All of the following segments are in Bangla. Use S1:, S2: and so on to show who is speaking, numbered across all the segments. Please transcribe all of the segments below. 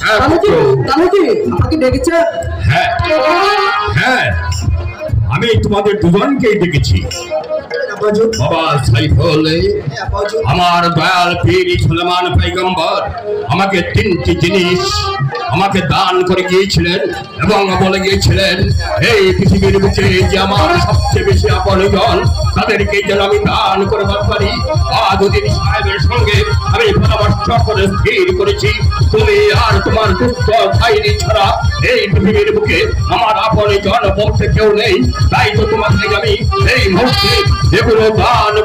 S1: হ্যাঁ, হ্যাঁ হ্যাঁ। আমি তোমাদের দুজনকেই দেখেছি বাবা সাইফুল।
S2: হ্যাঁ
S1: আমার দয়াল পীর সুলেমান পৈগম্বর আমাকে তিনটি জিনিস আমাকে দান করে গিয়েছিলেন এবং বলে গিয়েছিলেন এই পৃথিবীর বুকে যে আমার সবচেয়ে বেশি আপনজন তাদেরকে যেন আমি দান করবার পারি। আদুদ্দিন সাহেবের সঙ্গে আমি পরামর্শ করে স্থির করেছি তুমি আর তোমার দুস্থ ভাইরি ছাড়া এই পৃথিবীর বুকে আমার আপনজন বলতে কেউ নেই। তাই তো তোমাকে আমি এই মুহূর্তে এগুলো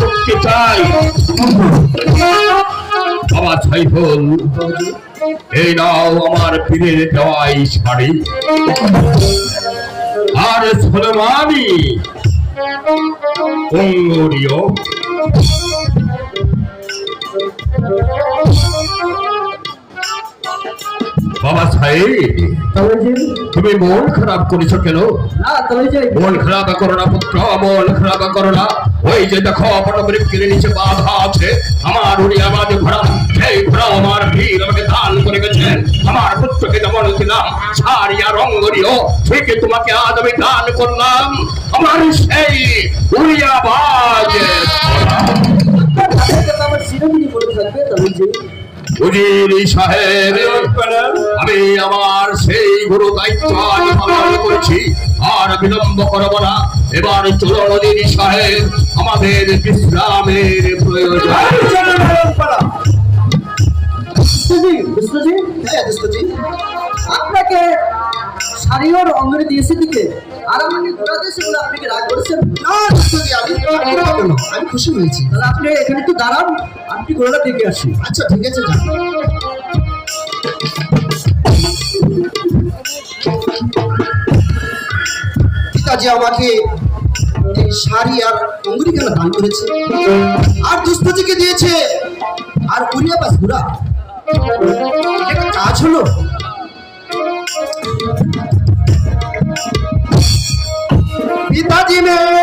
S1: মুক্তি চাই। বাবা সাইফুল এই নাও আমার পীরের দেওয়াই শাড়ি। আর সলমানি অঙ্গুরীয় বাবা সাহেব তুমি মন খারাপ করেছ কেন? মন খারাপ করো না পুত্র মন খারাপ করো না। ওই যে দেখো পটবৃক্ষের নিচে বাধা আছে। আমার উনি আওয়াজ ঘোড়া সেই ঘোড়া আমার ভিড় আমাকে দান করে গেছেন। আমার পুত্রকে যেমন দিলাম সারিয়া রঙ্গরিও ঠিক তোমাকে আজ আমি দান করলাম। আমার সেই উড়িয়া বাজ
S3: আমার মনে থাকবে
S1: উজির সাহেব আমি আমার সেই গুরু দায়িত্ব আজ পালন করছি। আর বিলম্ব করব না। এবার চলো উজির সাহেব আমাদের বিশ্রামের প্রয়োজন।
S3: আপনাকে শাড়িওর অঙ্গনে দিয়েছে দিকে। আর আমাকে ঘোরা দিয়েছে আপনি কি রাগ করেছেন?
S2: না আমি খুশি হয়েছি।
S3: তাহলে আপনি এখানে একটু দাঁড়ান আপনি দেখে আসি?
S2: আচ্ছা ঠিক আছে যান। পিতাজি আমাকে শাড়ি আর অঙ্গুরি কেন দান করেছে? আর দুস্তজিকে দিয়েছে? আর উড়িয়া পাস ঘুরা কাজ হলো পিতাজি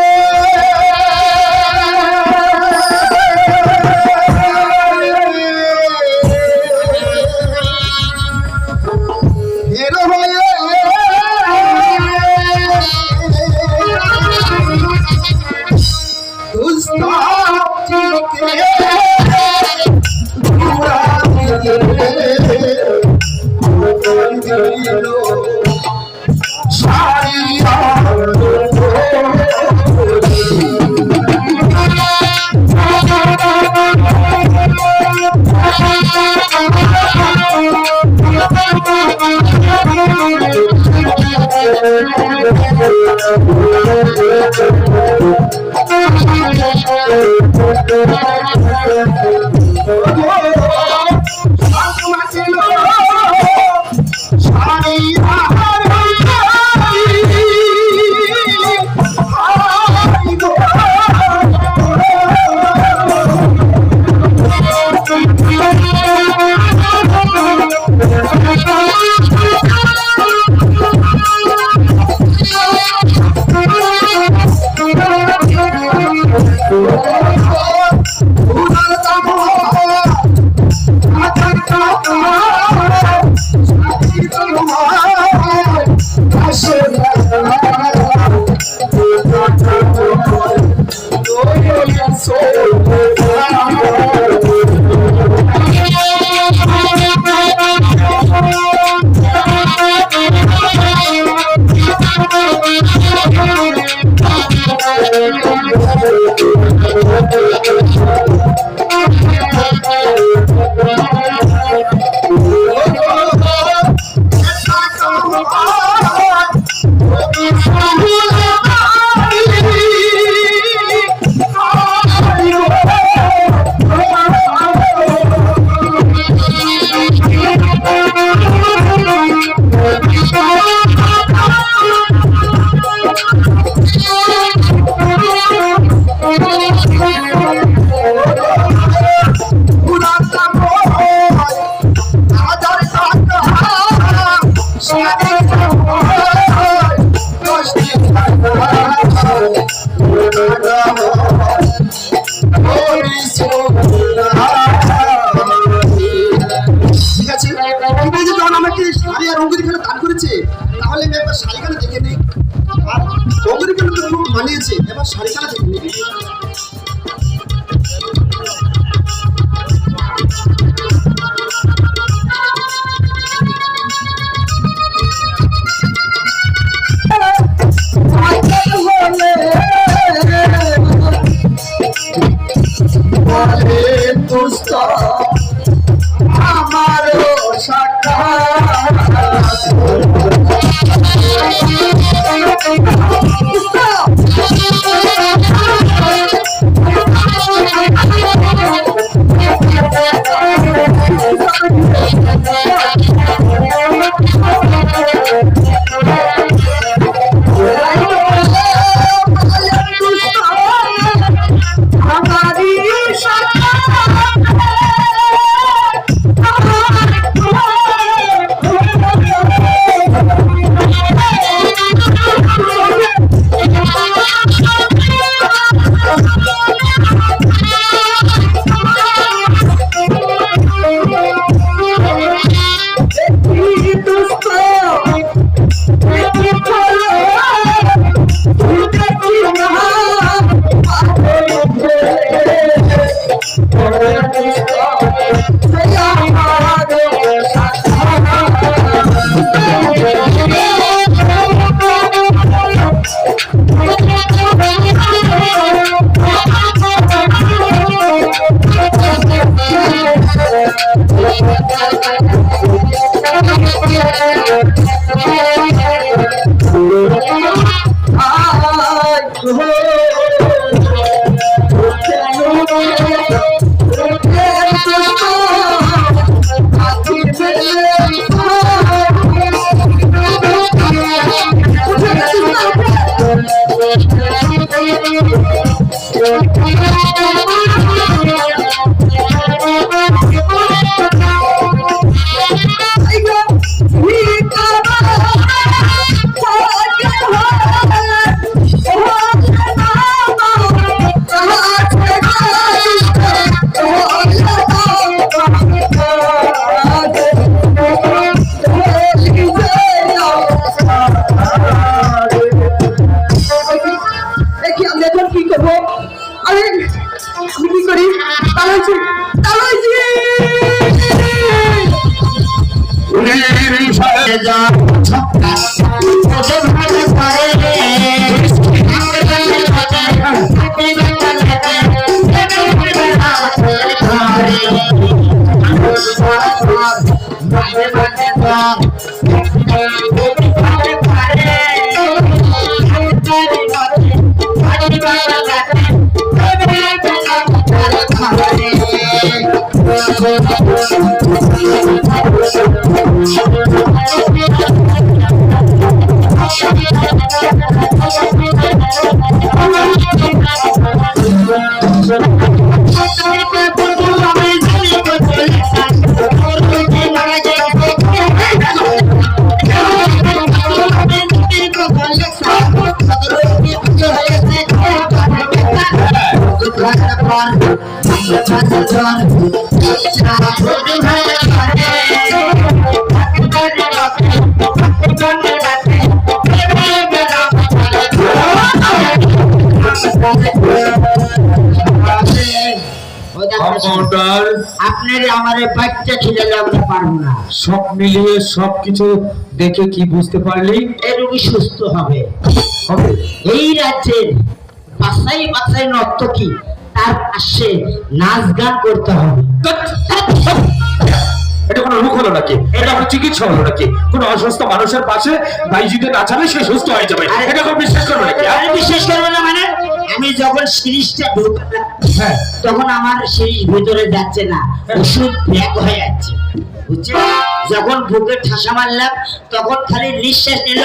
S2: ঠিক আছে তুমি যে
S3: তালুজি তালুজি উড়ে যায় তালাইছি তালাইছি
S4: কম্পাউন্ডার
S5: আপনার আমার বাচ্চা ছেলে লাগতে পারব না
S4: সব মিলিয়ে সবকিছু দেখে কি বুঝতে পারলি?
S5: এই রোগী সুস্থ হবে।
S4: হবে?
S5: এই রাজ্যের বাসাই বাসাই নর্তকী তার পাশে নাচ গান করতে হবে।
S4: এটা কোনো রোগ হলো নাকি? এটা কোনো চিকিৎসা হলো নাকি? কোনো অসুস্থ মানুষের পাশে বাইজিতে নাচালে সে সুস্থ হয়ে যাবে। এটা কেউ বিশ্বাস করবে নাকি?
S5: আরে বিশ্বাস করবে না মানে? আমি যখন সিরিজটা ঢুকলাম
S4: হ্যাঁ।
S5: তখন আমার সিরিজ ভিতরে যাচ্ছে না ওষুধ ব্যাগ হয়ে যাচ্ছে। যখন বুকে ঠাসা মারলাম তখন খালি নিঃশ্বাস নিল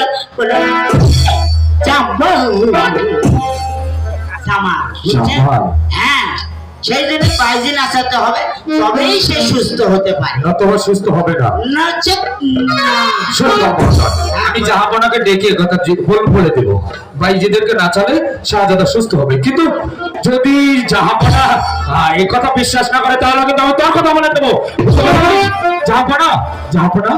S5: জাম্বো। বুঝছেন? হ্যাঁ সেই জন্য বাইজি নাচাতে হবে তবেই সে সুস্থ হতে পারে।
S4: না সুস্থ হবে না।
S5: না।
S4: আমি জাহাপনাকে ডেকে কথা বল বলে দেব। বাইজিদেরকে নাচালে শাহজাদা সুস্থ হবে। কিন্তু যদি জাহাপনা এই কথা বিশ্বাস না করে তাহলে কিন্তু আমি তোর কথা বলে দেবো। জাহাপনা জাহাপনা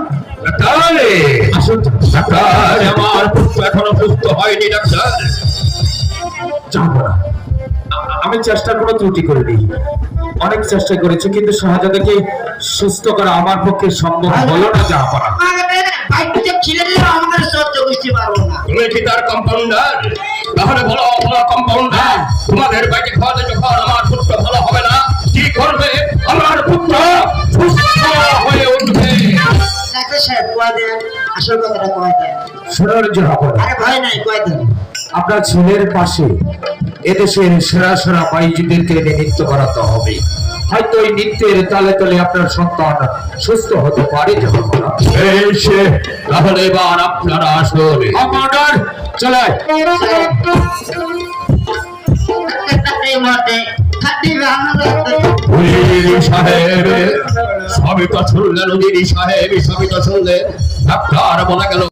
S4: আসুন
S1: ডাক্তার আমার এখনও সুস্থ হয়নি ডাক্তার
S4: যাব না। আমি চেষ্টা করে ত্রুটি করিনি অনেক চেষ্টা করেছি কিন্তু শাহজাদাকে সুস্থ করা আমার পক্ষে সম্ভব হলো না যা পারা
S1: তুমি কি তার কম্পাউন্ডার তাহলে বলো বলো কম্পাউন্ডার তোমাদের বাইকে খাওয়াতে যখন আমার পুত্র ভালো হবে না? কি করবে? আমার পুত্র সুস্থ হয়ে উঠবে।
S5: ডাক্তার সাহেব কয় দেন? আসল কথাটা কয় দেন?
S4: শোনার না
S5: আরে ভয় নাই কয় দেন?
S4: আপনার ছেলের পাশে এদেশের সেরা সেরা বাইজিদেরকে নৃত্য করাতে হবে। হয়তো এই নৃত্যের তালে তালে আপনার সন্তান সুস্থ হতে পারে
S1: তাহলে এবার আপনারা আসুন।
S4: কমান্ডার চলে
S1: সাহেব সবই তো শুনলেন সাহেব সবই তো শুনলেন ডাক্তার বলা গেল